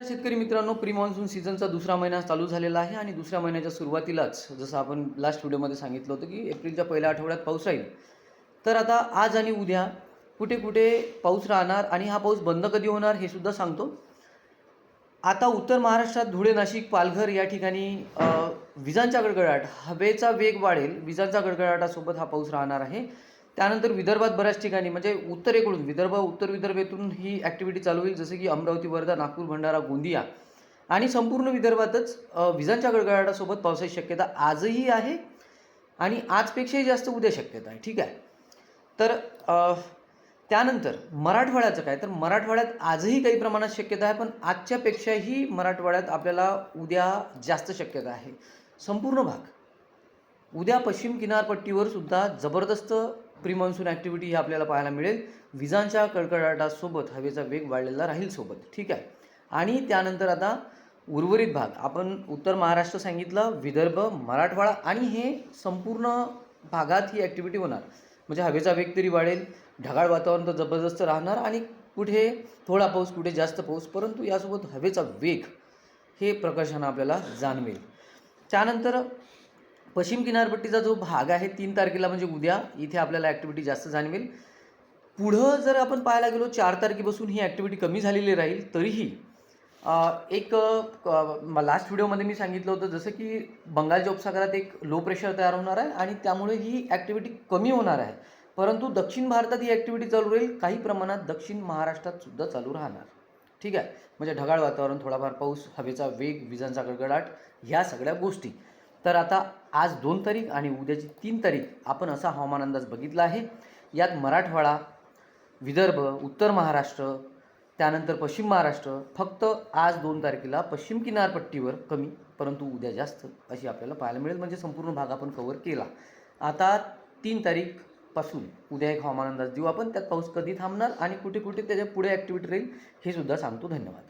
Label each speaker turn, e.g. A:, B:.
A: शेतकरी मित्रांनो pre monsoon सीझनचा दुसरा महिना चालू झालेला आहे आणि दुसऱ्या महिन्याच्या सुरुवातीलाच जसं आपण लास्ट व्हिडिओमध्ये सांगितलं होतं की एप्रिलच्या पहिल्या आठवड्यात पाऊस राहील. तर आता आज आणि उद्या कुठे कुठे पाऊस राहणार आणि हा पाऊस बंद कधी होणार हे सुद्धा सांगतो. आता उत्तर महाराष्ट्रात धुळे नाशिक पालघर या ठिकाणी विजांचा गडगडाट हवेचा वेग वाढेल विजांचा गडगडाटासोबत हा पाऊस राहणार आहे. त्यानंतर विदर्भात बऱ्याच ठिकाणी म्हणजे उत्तरेकडून विदर्भ उत्तर विदर्भेतून ही ॲक्टिव्हिटी चालू होईल जसं की अमरावती वर्धा नागपूर भंडारा गोंदिया. आणि संपूर्ण विदर्भातच विजांच्या गडगडाटासोबत पावसाची शक्यता आजही आहे आणि आजपेक्षाही जास्त उद्या शक्यता आहे. ठीक आहे? तर त्यानंतर मराठवाड्याचं काय? तर मराठवाड्यात आजही काही प्रमाणात शक्यता आहे पण आजच्यापेक्षाही मराठवाड्यात आपल्याला उद्या जास्त शक्यता आहे. संपूर्ण भाग. उद्या पश्चिम किनारपट्टीवर सुद्धा जबरदस्त प्री मान्सून ॲक्टिव्हिटी ही आपल्याला पाहायला मिळेल. विजांच्या कडकडाटासोबत हवेचा वेग वाढलेला राहील सोबत. ठीक आहे? आणि त्यानंतर आता उर्वरित भाग. आपण उत्तर महाराष्ट्र सांगितलं विदर्भ मराठवाडा आणि हे संपूर्ण भागात ही ॲक्टिव्हिटी होणार. म्हणजे हवेचा वेग तरी वाढेल ढगाळ वातावरण तर जबरदस्त राहणार आणि कुठे थोडा पाऊस कुठे जास्त पाऊस परंतु यासोबत हवेचा वेग हे प्रकर्षानं आपल्याला जाणवेल. त्यानंतर पश्चिम किनारपट्टीचा जो भाग आहे तीन तारखेला म्हणजे उद्या इथे आपल्याला ॲक्टिव्हिटी जास्त जाणवेल. पुढं जर आपण पाहायला गेलो चार तारखेपासून ही ॲक्टिव्हिटी कमी झालेली राहील तरीही एक लास्ट व्हिडिओमध्ये मी सांगितलं होतं जसं की बंगालच्या उपसागरात एक लो प्रेशर तयार होणार आहे आणि त्यामुळे ही ॲक्टिव्हिटी कमी होणार आहे. परंतु दक्षिण भारतात ही ॲक्टिव्हिटी चालू राहील काही प्रमाणात दक्षिण महाराष्ट्रात सुद्धा चालू राहणार. ठीक आहे? म्हणजे ढगाळ वातावरण थोडाफार पाऊस हवेचा वेग विजांचा गडगडाट ह्या सगळ्या गोष्टी. तर आता आज दोन तारीख आणि उद्याची तीन तारीख आपण असा हवामान अंदाज बघितला आहे. यात मराठवाडा विदर्भ उत्तर महाराष्ट्र त्यानंतर पश्चिम महाराष्ट्र फक्त आज दोन तारखेला पश्चिम किनारपट्टीवर कमी परंतु उद्या जास्त अशी आपल्याला पाहायला मिळेल. म्हणजे संपूर्ण भाग आपण कव्हर केला. आता तीन तारीखपासून उद्या एक हवामान अंदाज देऊ आपण. त्यात पाऊस कधी थांबणार आणि कुठे कुठे त्याच्या पुढे ॲक्टिव्हिटी राहील हे सुद्धा सांगतो. धन्यवाद.